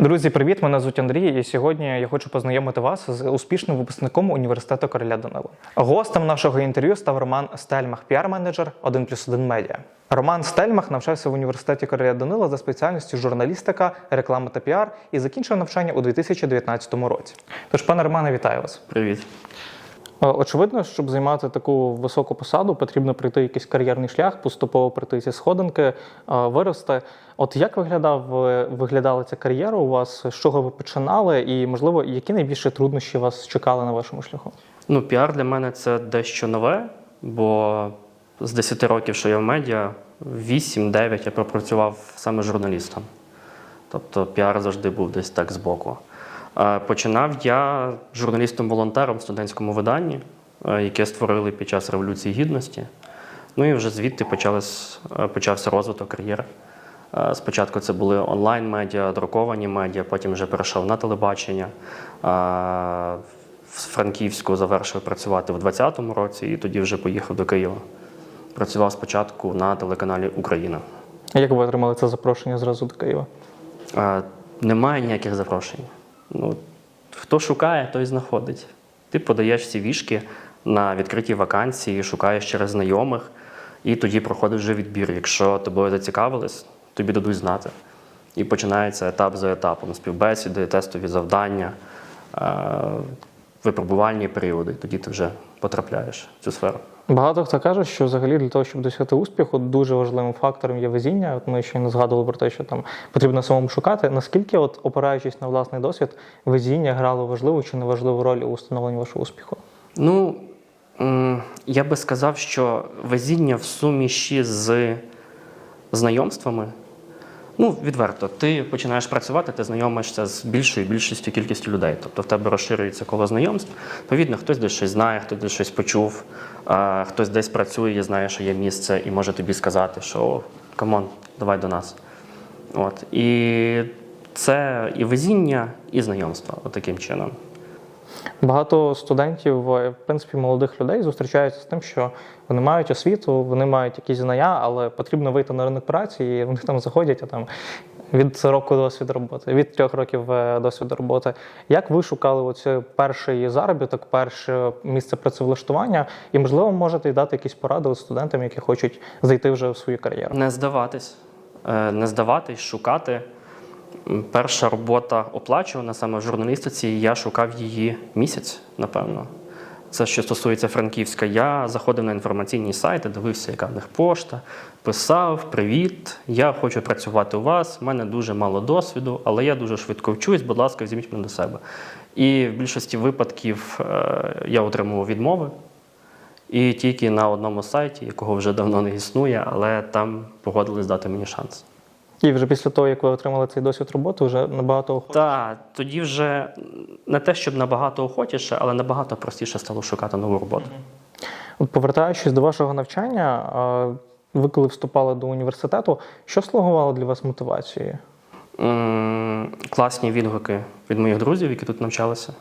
Друзі, привіт! Мене звуть Андрій, і сьогодні я хочу познайомити вас з успішним випускником університету Короля Данила. Гостем нашого інтерв'ю став Роман Стельмах, піар-менеджер 1 плюс 1 медіа. Роман Стельмах навчався в університеті Короля Данила за спеціальністю журналістика, реклама та піар і закінчив навчання у 2019 році. Тож, пане Романе, вітаю вас. Привіт. Е, Очевидно, щоб займати таку високу посаду, потрібно пройти якийсь кар'єрний шлях, поступово пройти ці сходинки, е, вирости. От як виглядав е, виглядала ця кар'єра у вас? З чого ви починали? І можливо, які найбільші труднощі вас чекали на вашому шляху? Ну, піар для мене це дещо нове, бо з 10 років, що я в медіа, 8-9 я пропрацював саме журналістом. Тобто піар завжди був десь так збоку. Е, Починав я журналістом-волонтером в студентському виданні, е, яке створили під час Революції Гідності. Ну і вже звідти е, почався розвиток кар'єри. Спочатку це були онлайн-медіа, друковані медіа, потім вже перейшов на телебачення. В Франківську завершив працювати в 2020 році і тоді вже поїхав до Києва. Працював спочатку на телеканалі Україна. А Як ви отримали це запрошення зразу до Києва? Немає ніяких запрошень. Ну, хто шукає, той знаходить. Ти подаєш ці вішки на відкриті вакансії, шукаєш через знайомих, і тоді проходить вже відбір. Якщо тобою зацікавились, тобі дадуть знати. І починається етап за етапом: співбесіди, тестові завдання, е, випробувальні періоди. Тоді ти вже потрапляєш в цю сферу. Багато хто каже, що взагалі для того, щоб досягти успіху, дуже важливим фактором є везіння. От ми ще не згадували про те, що там потрібно самому шукати. Наскільки, от опираючись на власний досвід, везіння грало важливу чи неважливу роль у встановленні вашого успіху? Ну, я би сказав, що везіння в суміші з знайомствами. Ну, відверто, ти починаєш працювати, ти знайомишся з більшою більшістю кількістю людей. Тобто в тебе розширюється коло знайомств. Відповідно, хтось десь щось знає, хтось десь щось почув, а, хтось десь працює і знає, що є місце, і може тобі сказати, що «О, камон, давай до нас. От. І це і везіння, і знайомство, таким чином. Багато студентів, в принципі, молодих людей зустрічаються з тим, що вони мають освіту, вони мають якісь знання, але потрібно вийти на ринок праці, і вони там заходять а там від року досвіду роботи, від трьох років е, досвіду роботи. Як ви шукали оцей перший заробіток, перше місце працевлаштування, і можливо можете дати якісь поради студентам, які хочуть зайти вже в свою кар'єру? Не здаватись, Е, не здаватись, шукати. Перша робота оплачувана саме в журналістиці, і я шукав її місяць, напевно. Це що стосується Франківська. Я заходив на інформаційні сайти, дивився, яка в них пошта, писав: Привіт, я хочу працювати у вас. У мене дуже мало досвіду, але я дуже швидко вчусь. Будь ласка, візьміть мене до себе. І в більшості випадків е, я отримував відмови. І тільки на одному сайті, якого вже давно не існує, але там погодились дати мені шанс. І вже після того, як ви отримали цей досвід роботи, вже набагато охочих. Так, тоді вже не те, щоб набагато охотіше, але набагато простіше стало шукати нову роботу. От повертаючись до вашого навчання, ви коли вступали до університету, що слугувало для вас мотивацією? Класні відгуки від моїх друзів, які тут навчалися,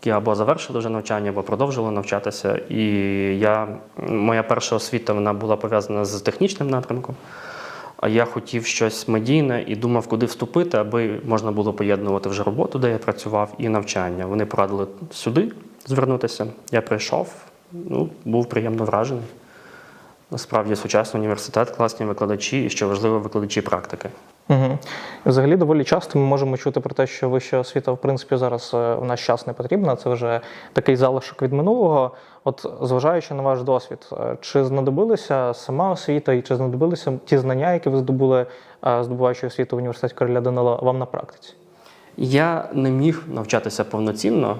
які або завершили вже навчання, або продовжували навчатися. І я, моя перша освіта вона була пов'язана з технічним напрямком. А я хотів щось медійне і думав, куди вступити, аби можна було поєднувати вже роботу, де я працював, і навчання. Вони порадили сюди звернутися. Я прийшов, ну, був приємно вражений. Насправді сучасний університет, класні викладачі, і що важливо, викладачі практики. Угу. Взагалі, доволі часто ми можемо чути про те, що вища освіта, в принципі, зараз е, в наш час не потрібна. Це вже такий залишок від минулого. От, зважаючи на ваш досвід, е, чи знадобилася сама освіта, і чи знадобилися ті знання, які ви здобули, е, здобуваючи освіту в університеті Короля Данила, вам на практиці? Я не міг навчатися повноцінно,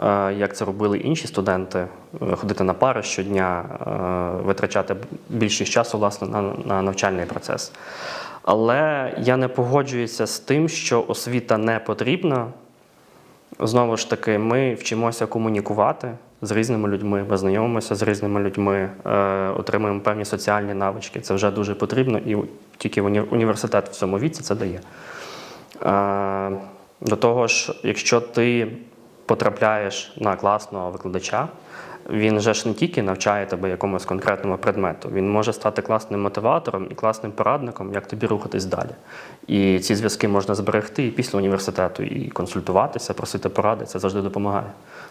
е, як це робили інші студенти, е, ходити на пари щодня, е, витрачати більшість часу власне на навчальний процес. Але я не погоджуюся з тим, що освіта не потрібна. Знову ж таки, ми вчимося комунікувати з різними людьми, ми знайомимося з різними людьми, е, отримуємо певні соціальні навички. Це вже дуже потрібно, і тільки уні- університет в цьому віці це дає. Е, До того ж, якщо ти потрапляєш на класного викладача, він же ж не тільки навчає тебе якомусь конкретному предмету, він може стати класним мотиватором і класним порадником, як тобі рухатись далі. І ці зв'язки можна зберегти і після університету, і консультуватися, просити поради, це завжди допомагає.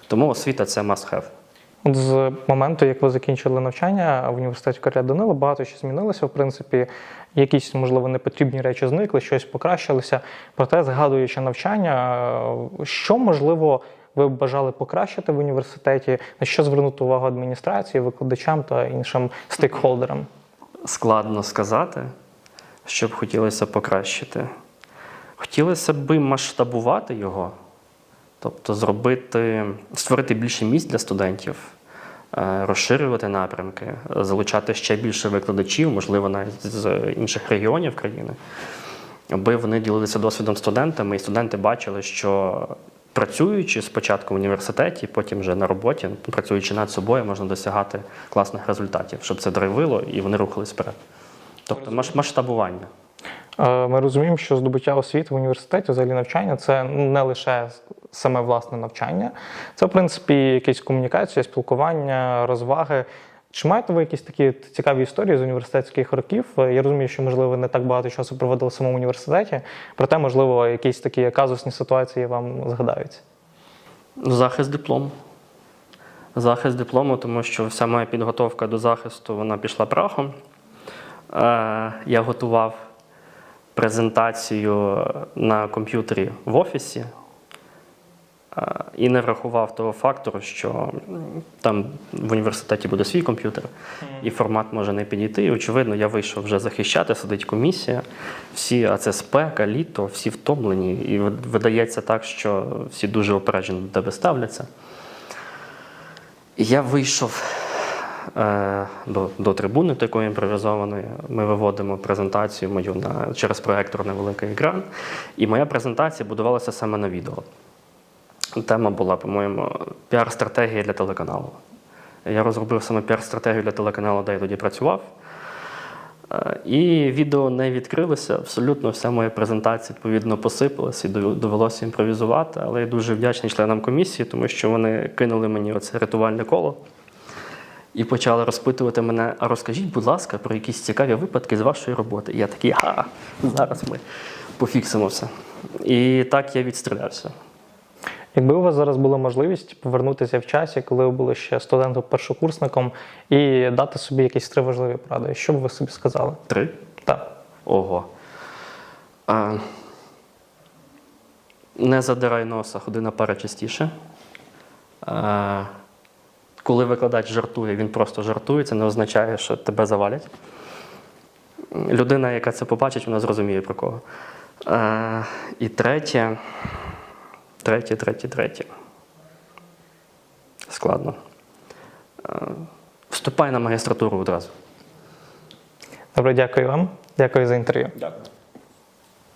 Тому освіта це must have. От з моменту, як ви закінчили навчання в університеті Короля Данила, багато що змінилося. В принципі, якісь, можливо, непотрібні речі зникли, щось покращилося. Проте, згадуючи навчання, що можливо ви б бажали покращити в університеті, на що звернути увагу адміністрації, викладачам та іншим стейкхолдерам? Складно сказати, що б хотілося покращити. Хотілося б масштабувати його, тобто зробити, створити більше місць для студентів, е, розширювати напрямки, залучати ще більше викладачів, можливо, навіть з інших регіонів країни, аби вони ділилися досвідом студентами, і студенти бачили, що працюючи спочатку в університеті, потім вже на роботі, працюючи над собою, можна досягати класних результатів, щоб це драйвило і вони рухались вперед. Тобто масштабування. Е, Ми розуміємо, що здобуття освіти в університеті, взагалі навчання, це не лише саме власне навчання, це в принципі якісь комунікація, спілкування, розваги. Чи маєте ви якісь такі цікаві історії з університетських років? Е, Я розумію, що можливо не так багато часу проводили в самому університеті, проте, можливо, якісь такі казусні ситуації вам згадаються. Захист диплому. Захист диплому, тому що вся моя підготовка до захисту вона пішла прахом. Е, Я готував презентацію на комп'ютері в офісі і не врахував того фактору, що там в університеті буде свій комп'ютер, і формат може не підійти. І, очевидно, я вийшов вже захищати, сидить комісія. Всі, а це спека, літо, всі втомлені. І видається так, що всі дуже опереджено до тебе ставляться. І я вийшов е, до, до трибуни такої імпровізованої. Ми виводимо презентацію мою на, через проектор на великий екран. І моя презентація будувалася саме на відео. Тема була, по-моєму, піар-стратегія для телеканалу. Я розробив саме піар-стратегію для телеканалу, де я тоді працював. Е, І відео не відкрилося. Абсолютно вся моя презентація відповідно посипалася і довелося імпровізувати. Але я дуже вдячний членам комісії, тому що вони кинули мені оце рятувальне коло і почали розпитувати мене: а розкажіть, будь ласка, про якісь цікаві випадки з вашої роботи. І я такий, ха, зараз ми пофіксимо все. І так я відстрілявся. Якби у вас зараз була можливість повернутися в часі, коли ви були ще студентом-першокурсником, і дати собі якісь три важливі поради, що б ви собі сказали? Три. Так. Ого. А, не задирай носа, ходи на пари частіше. А, коли викладач жартує, він просто жартує, це не означає, що тебе завалять. Людина, яка це побачить, вона зрозуміє про кого. А, і третє. Третє, третє, третє. Складно. Вступай на магістратуру одразу. Добре, дякую вам. Дякую за інтерв'ю. Дякую.